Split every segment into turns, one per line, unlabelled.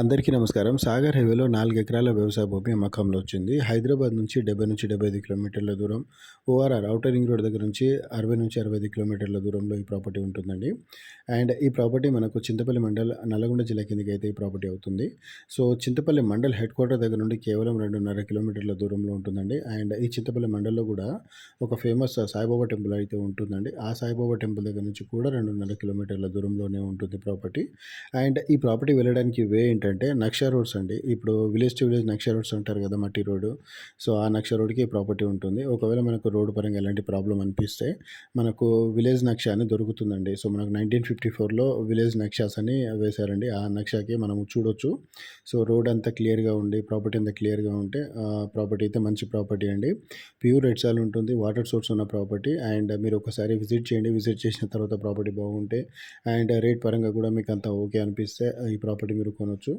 అందరికీ నమస్కారం. సాగర్ హైవేలో నాలుగు ఎకరాల వ్యవసాయ భూమి అమ్మకంలో వచ్చింది. హైదరాబాద్ నుంచి డెబ్బై నుంచి డెబ్బై ఐదు కిలోమీటర్ల దూరం. ఓఆర్ఆర్ అవుటర్ రింగ్ రోడ్ దగ్గర నుంచి అరవై నుంచి అరవై ఐదు కిలోమీటర్ల దూరంలో ఈ ప్రాపర్టీ ఉంటుందండి. అండ్ ఈ ప్రాపర్టీ మనకు చింతపల్లి మండల్ నల్లగొండ జిల్లా కిందకి అయితే ఈ ప్రాపర్టీ అవుతుంది. So Chintapalli mandal head quarter దగ్గర నుండి కేవలం రెండున్నర కిలోమీటర్ల దూరంలో ఉంటుందండి. అండ్ ఈ చింతపల్లి మండల్లో కూడా ఒక ఫేమస్ సాయిబాబా టెంపుల్ అయితే ఉంటుందండి. ఆ సాయిబాబా టెంపుల్ దగ్గర నుంచి కూడా రెండున్నర కిలోమీటర్ల దూరంలోనే ఉంటుంది ప్రాపర్టీ. అండ్ ఈ ప్రాపర్టీ వెళ్ళడానికి వే ఏంటంటే నక్షా రోడ్స్ అండి. ఇప్పుడు విలేజ్ టు విలేజ్ నక్షా రోడ్స్ అంటారు కదా మట్టి రోడ్డు. సో ఆ నక్ష రోడ్కి ప్రాపర్టీ ఉంటుంది. ఒకవేళ మనకు రోడ్డు పరంగా ఎలాంటి ప్రాబ్లం అనిపిస్తే మనకు విలేజ్ నక్షా అని దొరుకుతుందండి. సో మనకు నైన్టీన్ ఫిఫ్టీ ఫోర్లో విలేజ్ నక్షాస్ అని వేశారండి. ఆ నక్షాకి మనం చూడొచ్చు. సో రోడ్ అంతా క్లియర్గా ఉండి ప్రాపర్టీ అంతా క్లియర్గా ఉంటే ప్రాపర్టీ అయితే మంచి ప్రాపర్టీ అండి. ప్యూర్ రెడ్ ఉంటుంది. వాటర్ సోర్స్ ఉన్న ప్రాపర్టీ. అండ్ మీరు ఒకసారి విజిట్ చేయండి. విజిట్ చేసిన తర్వాత ప్రాపర్టీ బాగుంటే అండ్ రేట్ పరంగా కూడా మీకు అంతా ఓకే అనిపిస్తే ఈ ప్రాపర్టీ మీరు కొనొచ్చు.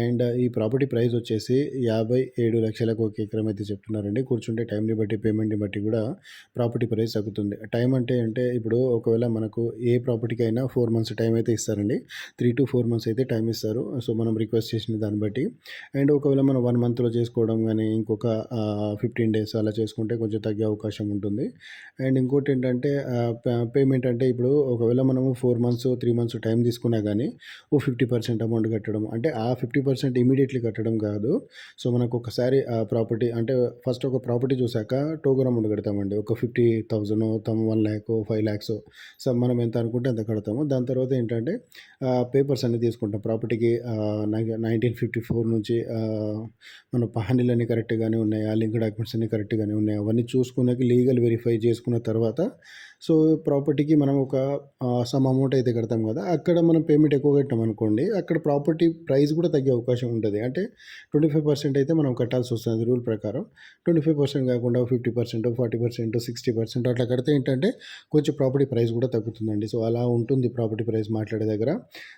అండ్ ఈ ప్రాపర్టీ ప్రైస్ వచ్చేసి యాభై ఏడు లక్షలకు ఒక ఎకరం అయితే చెప్తున్నారండి. కూర్చుంటే టైంని బట్టి పేమెంట్ని బట్టి కూడా ప్రాపర్టీ ప్రైస్ తగ్గుతుంది. టైం అంటే అంటే ఇప్పుడు ఒకవేళ మనకు ఏ ప్రాపర్టీకి అయినా ఫోర్ మంత్స్ టైం అయితే ఇస్తారండి. త్రీ టు ఫోర్ మంత్స్ అయితే టైం ఇస్తారు. సో మనం రిక్వెస్ట్ చేసిన దాన్ని బట్టి. అండ్ ఒకవేళ మనం వన్ మంత్లో చేసుకోవడం కానీ ఇంకొక ఫిఫ్టీన్ డేస్ అలా చేసుకుంటే కొంచెం తగ్గే అవకాశం ఉంటుంది. అండ్ ఇంకోటి ఏంటంటే పేమెంట్ అంటే ఇప్పుడు ఒకవేళ మనము four months three months time తీసుకున్నా కానీ ఓ ఫిఫ్టీ పర్సెంట్ అమౌంట్ కట్టడం. అంటే ఆ ఫిఫ్టీ పర్సెంట్ ఇమీడియట్లీ కట్టడం కాదు. సో మనకు ఒకసారి ఆ ప్రాపర్టీ అంటే ఫస్ట్ ఒక ప్రాపర్టీ చూసాక టోకన్ అమౌంట్ కడతామండి. ఒక ఫిఫ్టీ థౌజండ్ తమ one lakh five lakhs so మనం ఎంత అనుకుంటే అంత కడతాము. దాని తర్వాత ఏంటంటే పేపర్స్ అన్ని తీసుకుంటాం. ప్రాపర్టీకి నైన్టీన్ ఫిఫ్టీ ఫోర్ నుంచి మన పహానీలన్నీ కరెక్ట్గానే ఉన్నాయి? ఆ లింక్ డాక్యుమెంట్స్ అన్ని కరెక్ట్గానే ఉన్నాయి? అవన్నీ చూసుకున్నాక లీగల్ వెరిఫై చేసుకున్న తర్వాత సో ప్రాపర్టీకి మనం ఒక సమ్ అమౌంట్ అయితే కడతాం కదా. అక్కడ మనం పేమెంట్ ఎక్కువ కట్టాం అనుకోండి అక్కడ ప్రాపర్టీ ప్రైస్ కూడా తగ్గే అవకాశం ఉంటుంది. అంటే ట్వంటీ ఫైవ్ పర్సెంట్ అయితే మనం కట్టాల్సి వస్తుంది రూల్ ప్రకారం. ట్వంటీ ఫైవ్ పర్సెంట్ కాకుండా fifty percent forty percent sixty percent అట్లా కడితే ఏంటంటే కొంచెం ప్రాపర్టీ ప్రైస్ కూడా తగ్గుతుందండి. సో అలా ఉంటుంది ప్రాపర్టీ ప్రైస్ మాట్లాడే దగ్గర.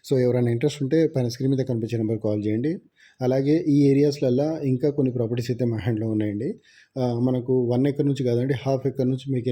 సో ఎవరైనా ఇంట్రెస్ట్ ఉంటే పైన స్క్రీన్ మీద కనిపించే నెంబర్ కాల్ చేయండి. అలాగే ఈ ఏరియాస్లల్లో ఇంకా కొన్ని ప్రాపర్టీస్ అయితే మా హ్యాండ్లో ఉన్నాయండి. మనకు వన్ ఎకర్ నుంచి కాదండి హాఫ్ ఎకర్ నుంచి మీకు